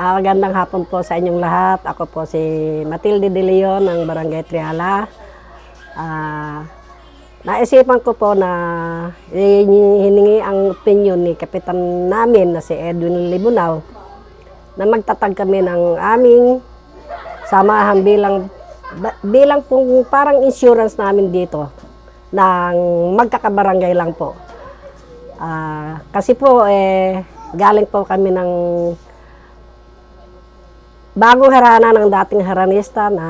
Ah, magandang hapon po sa inyong lahat. Ako po si Matilde De Leon ng Barangay Triala. Ah, naisipan ko po na hiningi ang opinion ni kapitan namin na si Edwin Libunaw na magtatag kami ng aming samahan bilang bilang pong parang insurance namin dito ng magkakabarangay lang po. Ah, kasi po eh galing po kami ng bagong harana ng dating haranista na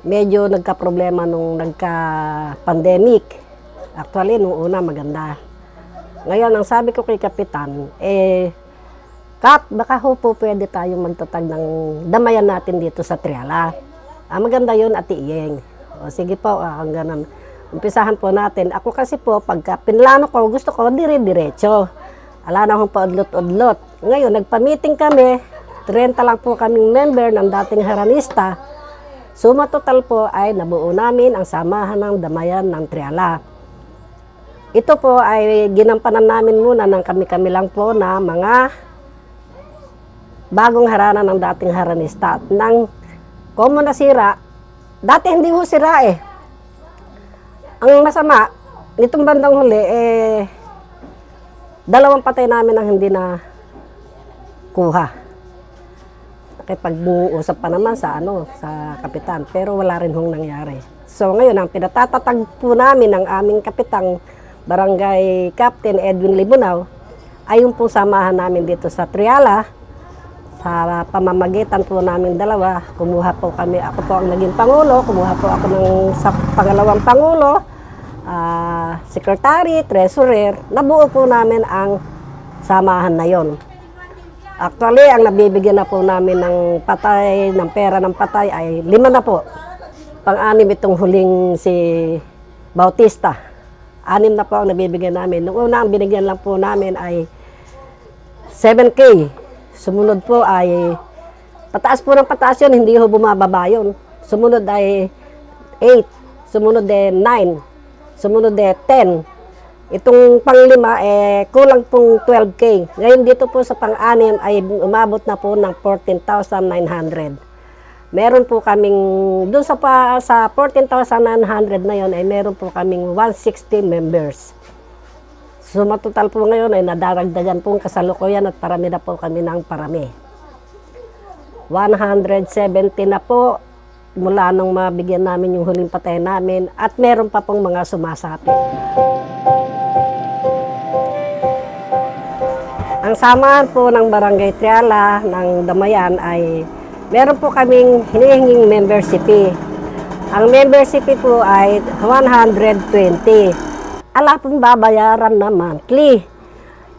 medyo nagka-problema nung nagka-pandemic. Actually, nung una maganda. Ngayon, ang sabi ko kay Kapitan, eh, Kap, baka ho po pwede tayong magtatag ng damayan natin dito sa Triala. Ah, maganda yun, Ate Iyeng. O, sige po, ah, ang ganun. Umpisahan po natin. Ako kasi po, pagka pinlano ko, gusto ko dire-diretso. Ala na akong paudlot-udlot. Ngayon, nagpa-meeting kami. 30 lang po kaming member ng dating haranista. Suma total po ay nabuo namin ang samahan ng damayan ng Triala. Ito po ay ginampanan namin muna ng kami-kami lang po na mga bagong harana ng dating haranista. At nang komo nasira, dati hindi ho sira eh. Ang masama, nitong bandang huli, eh, dalawang patay namin ang hindi na kuha. Nakipag-uusap pa naman sa ano, sa kapitan, pero wala rin hong nangyari. So ngayon, ang pinatatatag po namin ng aming kapitang barangay Captain Edwin Libunaw ay yung pong samahan namin dito sa Triala. Sa pamamagitan po namin dalawa, kumuha po kami, ako po ang naging pangulo, kumuha po ako ng sa pangalawang pangulo, ah, secretary, treasurer, nabuo po namin ang samahan na yon. Actually, ang nabibigyan na po namin ng patay, ng pera ng patay ay lima na po. Pang-anim itong huling si Bautista. Anim na po ang nabibigyan namin. Noong una, ang binigyan lang po namin ay 7K. Sumunod po ay, pataas po ng pataas yun, hindi ho bumababa yun. Sumunod ay 8. Sumunod ay 9. Sumunod ay 10. Itong panglima, eh, kulang pong 12K. Ngayon dito po sa pang-anim ay umabot na po ng 14,900. Meron po kaming, doon sa, pa, sa 14,900 na yon ay meron po kaming 160 members. So matotal po ngayon ay nadaragdagan pong kasalukuyan at parami na po kami ng parami. 170 na po mula nung mabigyan namin yung huling patay namin at meron pa pong mga sumasapi. Ang samahan po ng Barangay Triala ng Damayan ay meron po kaming hinihinging membership fee. Ang membership fee po ay 120. Ala pong babayaran na monthly.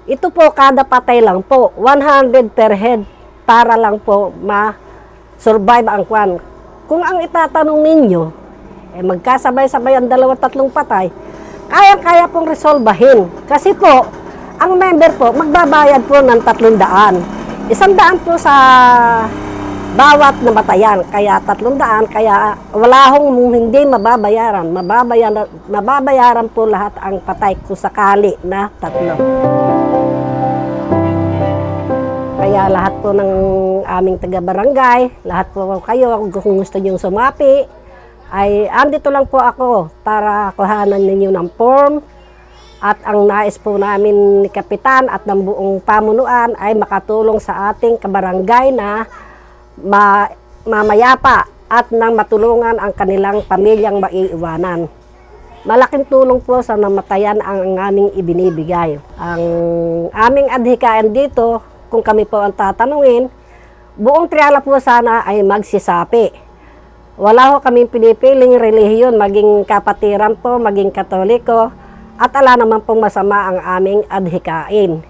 Ito po kada patay lang po, 100 per head para lang po ma-survive ang kwan. Kung ang itatanong ninyo, eh magkasabay-sabay ang dalawa tatlong patay, kaya-kaya pong resolbahin. Kasi po, ang member po, magbabayad po ng 300. Isang daan po sa bawat namatayan. Kaya 300, kaya wala hong hindi mababayaran. Mababayaran, mababayaran po lahat ang patay kung sakali na tatlo. Kaya lahat po ng aming taga-barangay, lahat po kayo, kung gusto nyo sumapi, ay andito lang po ako para kuhanan ninyo ng form, at ang nais po namin ni Kapitan at ng buong pamunuan ay makatulong sa ating kabarangay na ma mamayapa at nang matulungan ang kanilang pamilyang maiiwanan. Malaking tulong po sa namatayan ang aming ibinibigay. Ang aming adhikain dito, kung kami po ang tatanungin, buong triala po sana ay magsisapi. Wala ho kaming pinipiling relihiyon, maging kapatiran po, maging katoliko, at ala naman pong masama ang aming adhikain.